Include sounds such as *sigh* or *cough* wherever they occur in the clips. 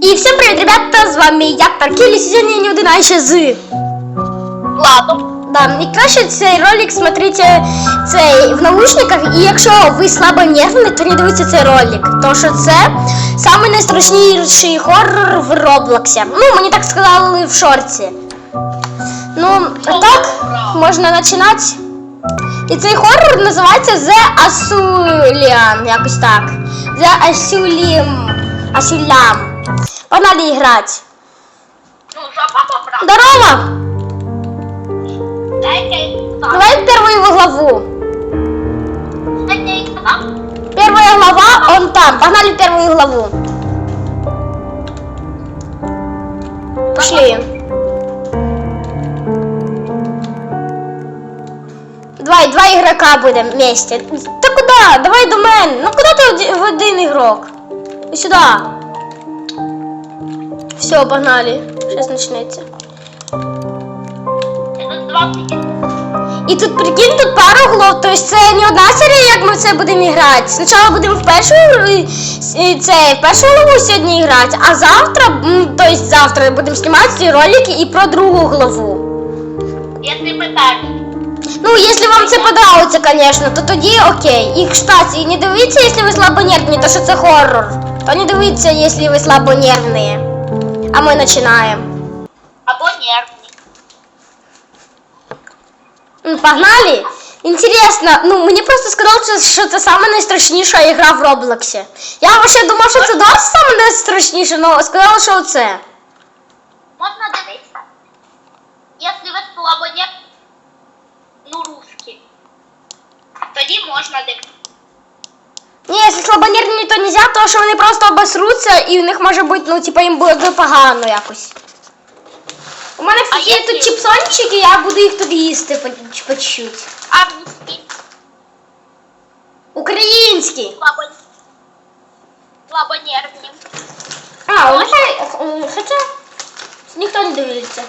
І всім привіт, ребята! З вами я Таркілі. Сьогодні не один, а ще з. Ладно. Да, і краще цей ролик смотрите цей в наушниках. І якщо ви слабо нервні, то не дивіться цей ролик. Тому що це самий найстрашніший хоррор в Роблоксі. Ну, мені так сказали в шорті. Ну, а так, можна починати. І цей хоррор називається The Asulian, якось так. The Asulian. Asulian. Погнали грати. Ну, папа? Здорово! Дайте. Давай первую главу. Дайте. Первая глава, он там. Погнали первую главу. Пошли. Давай, два игрока будем вместе. Та куда? Давай до мене. Ну куда в один ігрок? І сюди. Все, погнали. Это 20. І тут прикинь, тут пару глав, тобто це не одна серія, як ми в це будемо грати. Спочатку будемо в першу це, в першу главу сьогодні грати, а завтра, м, тобто завтра будемо знімати ці ролики і про другу главу. Если мы так. Ну, якщо вам це подобається, звісно, то тоді окей. І, кстати, не дивіться, якщо ви слабонервні, то що це хоррор. То не дивіться, якщо ви слабонервні. А ми починаємо. Або нервный. Ну, Погнали? Интересно, ну мені просто сказали, що- що це саме найстрашніша ігра в Роблоксі. Я вообще думав, що це досить саме найстрашніше, але сказали, що це. Можно дивиться. Если ви слабо не... Ну, русский. Тоді можна дивитися. Ні, якщо слабонервні, то нельзя, тому що вони просто обосруться і в них може бути, ну, типа, їм буде погано якось. У мене, А є тут чіпсончики, я буду їх тут їсти по, по чуть-чуть. А русский? Українські. Слабо... Слабо. А, у них, е, хоча ніхто не дивиться.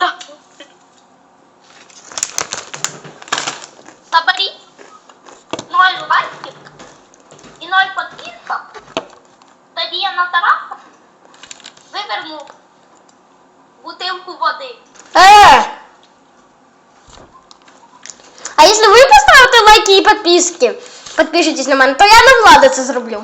Да. Соберіть 0 лайків і 0 підписок. Тоді я на Тараса виверну бутилку води. Э! А если вы поставите лайки и подписки, подпишитесь на мене, то я на влада це зроблю.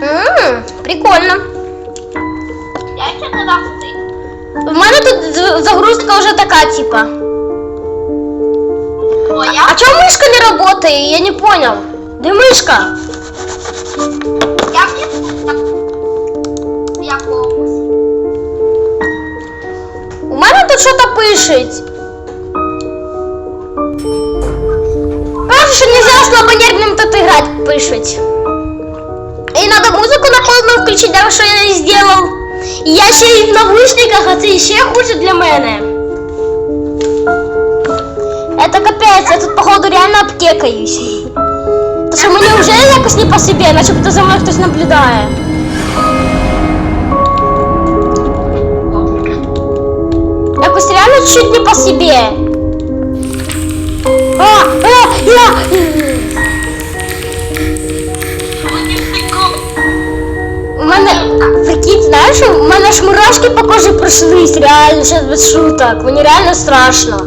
Ммм, прикольно. В мене тут загрузка вже така, типа. А чому мишка не работає? Я не понял. Де мишка? Я У мене тут щось пишеть. Каже, що нельзя слабонервним тут играть, пишуть. І надо музику на полную включить, да, що я і зробив. І я ще й в навушниках, а це ще хуже для мене. Это капець, я тут, походу, реально обтекаюсь. То що мені вже якось не по собі, наче будто за мною хтось наблюдає. Якось реально чуть не по собі. А, а, я... У мене, прикинь, знаєш, у мене ж мурашки по кожі пройшлись, реально, зараз без шуток. Мені реально страшно.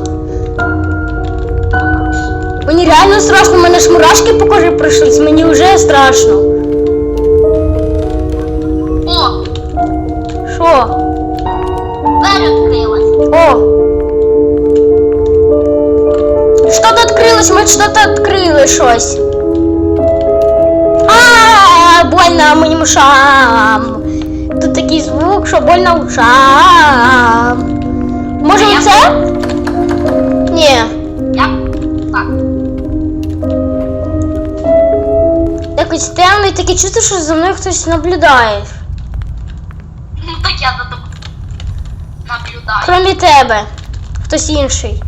Мені реально страшно, у мене ж мурашки по кожі пройшлись, мені вже страшно. О, Що? двері відкрилась. О! Что-то открылось, мы что-то открыли щось. А, больно моїм ушам. Тут такий звук, що больно ушам. Може А я- це? Ні. Я так. Якось темно і таке чувство, що за мною хтось наблюдає. Ну так я за тобою Наблюдаю. Кроме тебе. Хтось інший.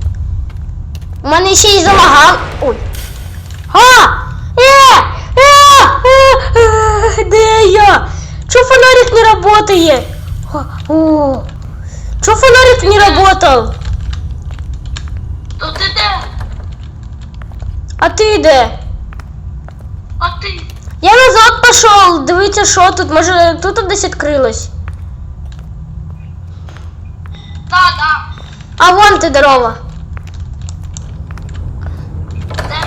У мене ще й залагав. Ой. А! Е! Е! Е! Е! Де я? Чого фонарик не работає? О! О! Чого фонарик не работал? То ти де? А ти де? А ти? Я назад пішов, дивіться, що тут. Може тут десь відкрилось. Да, да. А вон ти здорова. Де?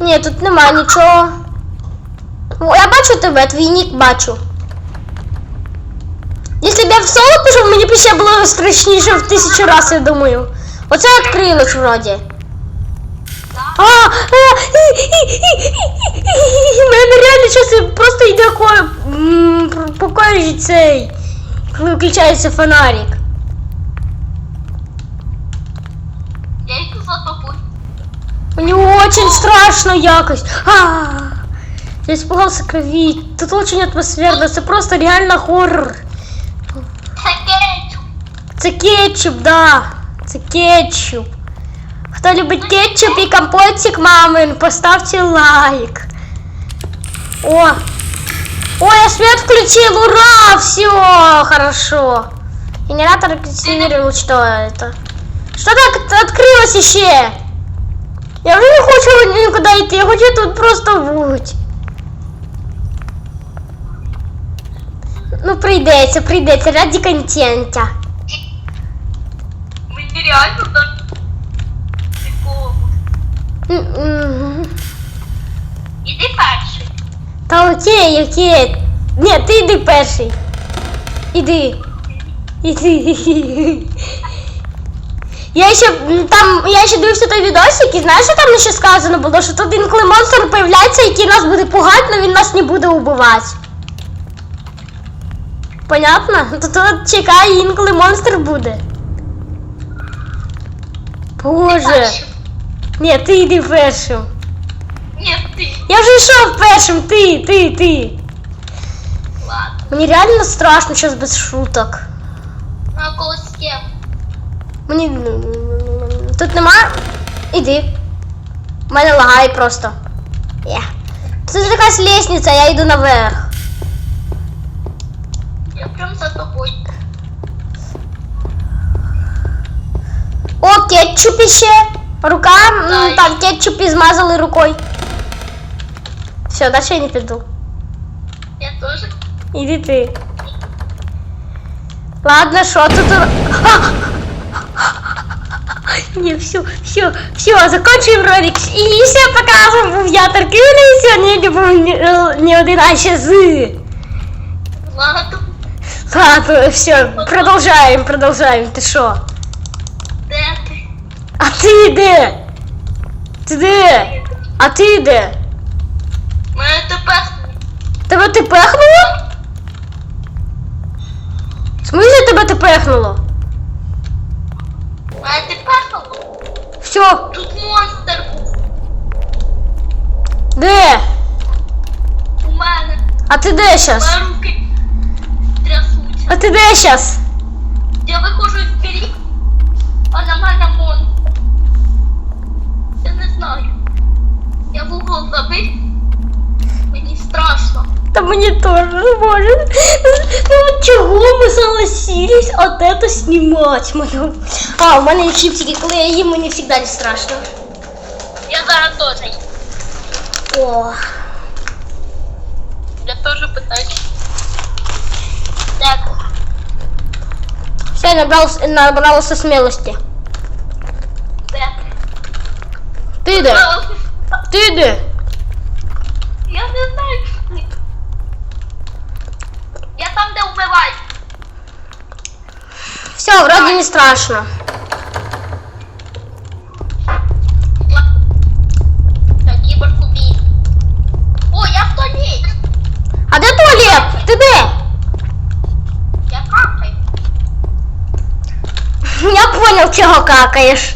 Ні, тут нема нічого. О, я бачу тебе, твій нік бачу. Якщо б я в соло пішов, мені б ще було страшніше в тисячу разів, я думаю. Оце відкрилось вроді. А, а, мене реально щось просто йде ко, м, цей, коли включається фонарик. Мені очень страшно якось. А, я испугался крови. Тут очень атмосферно. Це просто реально хоррор. Це кетчуп. Це кетчуп, да. Це кетчуп. Хто любить кетчуп і компотик мамин, поставте лайк. О! О, я свет включил, ура! Все, хорошо. Генератор активировал, что это? Что так открылось еще? Я вже не хочу нікуди йти, я хочу тут просто бути. Ну, прийдеться, прийдеться, раді контента. Мені реально так прикол. Іди перший. Та окей, окей. Ні, ти йди перший. Іди. Іди. Я ще там, я ще дивився той відосик, і знаєш, що там ще сказано було, що тут інколи монстр появляється, який нас буде пугати, але він нас не буде убивати. Понятно? То тут чекай, інколи монстр буде. Боже. Ні, ти йди першим. Ні, ти. Я вже йшов першим, ти, ти, ти. Ладно. Мені реально страшно зараз без шуток. З ким. Мені тут нема. Іди. У мене лагає просто. Є. Тут якась лестниця, я йду наверх. Я прям за тобою. О, кетчуп іще. Рука, м, Дай. там кетчуп і змазали рукою. Все, далі я не піду. Я теж. Іди ти. Ладно, що тут? А! Не, все, все, все, закончуємо ролик. І все, пока я Таркина, і сьогодні не був ні, е, ні один, а ще з. Ладно. Ладно, все, продовжаємо, продовжаємо. Ти що? Де ти? А ти де? Ти де? А ти де? Мене тепер. Тебе ти пехнуло? В смысле тебе ти пехнуло? Мене тепер. Все, Тут монстр був. де? У мене. А ти де щас? Мої руки трясуться. А ти де щас? Я виходжу вперед, а на мене монстр. Я не знаю. Я в угол забив. Мені страшно. Та мені теж не може. Ну от чого ми согласились от это снимать? Мене- А, у мене є чіпсики, коли я їм, мені завжди не страшно. Я зараз теж. О, Я теж питаюсь. Так. все, набралось, набралося смілості. Де? Ти де? Ти де? Там. Все, вроде не страшно. Так, убій. О, я в туалеті. А де туалет? Ти де? Я какаю. *laughs* Я понял, чого какаєш.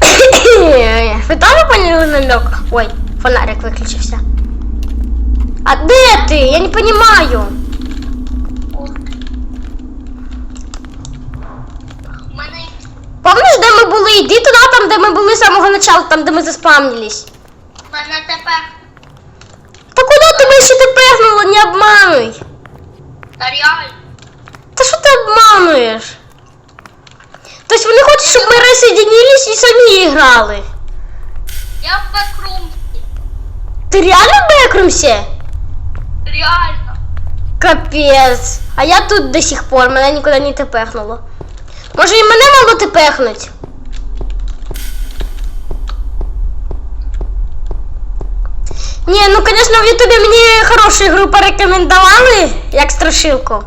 *laughs* *coughs* Ви теж поняли намек? Ой, фонарик виключився. А де ти? Я не понимаю. У мене Помниш, де ми були? Іди туди, там, де ми були з самого начала, там, де ми заспавнились. в мене тепер Та куди тебе ще ти пегнула? Не обмануй. та реально. Та що ти обмануєш? Тобто вони хочуть, щоб ми розсоединились і самі грали. Я в бекрумсі. Ти реально в Бекрумсі? Реально. Капець. А я тут до сих пор, мене нікуди не тепехнуло. Може і мене мало тепехнуть? Ні, ну звісно, в Ютубі мені хорошу ігру порекомендували, як страшилку.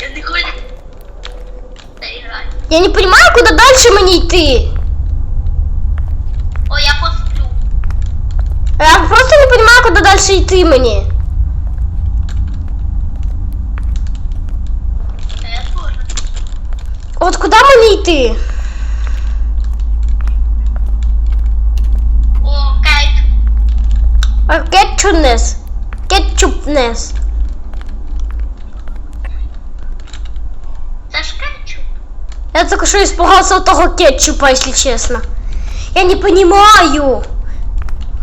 Я не хочу. Я не розумію, куди далі мені йти. О, я посплю. Я просто розумію, куди далі йти мені. От куди мені йти? Кетчупнес. Кетчупнес. Це ж кетчуп. Я только что испугался от того кетчупа, если честно. Я не понимаю.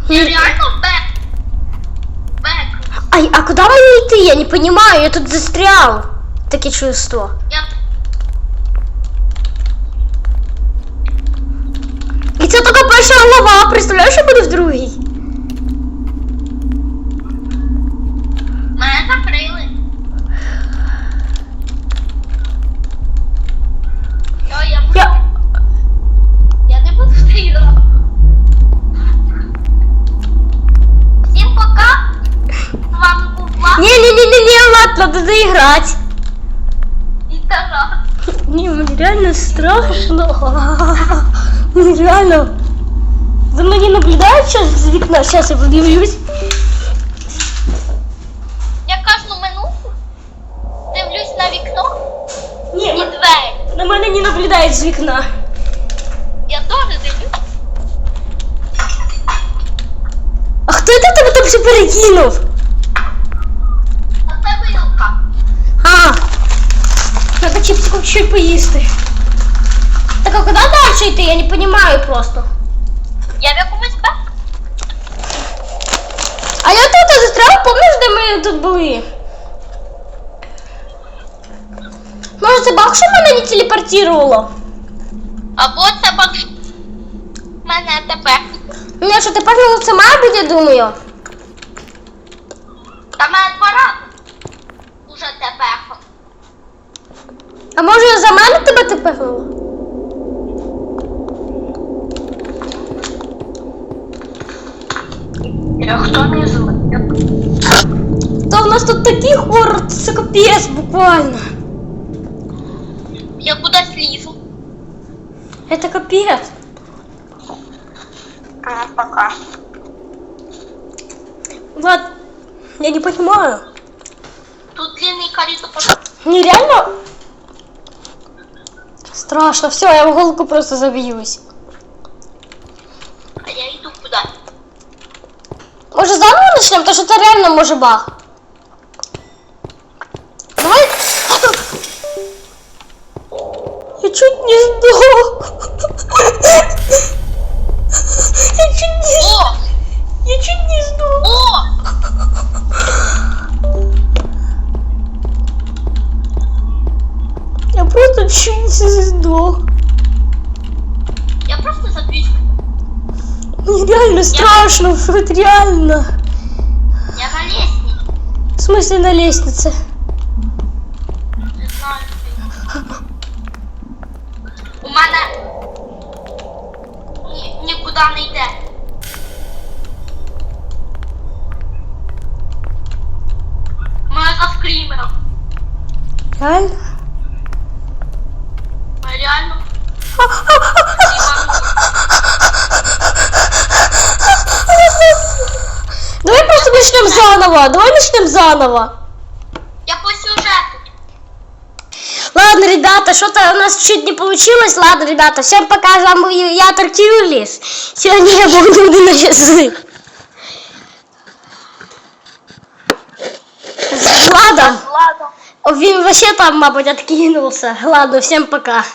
Я реально. Ай, а куда мне идти? Я не понимаю, я тут застрял. Таке чувство. Я І це тільки перша голова, представляєш, що буде в другій? Надо доиграть. і Тарас. Не, мне реально страшно. Мне *laughs* реально. За мной наблюдают сейчас из окна. Сейчас я подивлюсь. Я кожну минуту дивлюсь на вікно Не, і м- двері. на мене не наблюдають з вікна. Я теж дивлюсь. А хто це тебе там все перекинув? А це вилка. А, треба чіпсиком ще й поїсти. Так а куди далі йти? Я не розумію просто. Я в якомусь бек. А я тут застряв, пам'ятаєш, де ми тут були? Може це баг, що мене не телепортувало? Або це бак. Мене тепер. Ну, якщо тепер ну, це має бути, я думаю. Та мене рази. Уже тепер. А може за мене тебе тепехнуло? Я хто знає. Та в нас тут такий хорор, це капець буквально. Я кудись лізу. Это капец. А, пока. Влад, я не понимаю. Тут длинний коридор. Нереально? Страшно. Все, я в голку просто забьюсь. А я иду куда? Может заново начнем, потому что это реально может бах. Давай. Я чуть не сдох. Просто чуть не сдох. Я просто заб'юсь. Мне реально страшно, *laughs* вот реально. Я на лестниці. В смысле на лестнице? Не знаю. У мене ні, нікуди не йде. Мене заскрімером. Реально? Реально. Давай просто начнем заново. Давай начнем заново. Я по сюжету. Ладно, ребята, что-то у нас чуть не получилось. Ладно, ребята, всем пока. С вами был я, Тортиулис. Сегодня я буду на часы. С Владом. Він вообще там, мабуть, откинулся. Ладно, всем пока.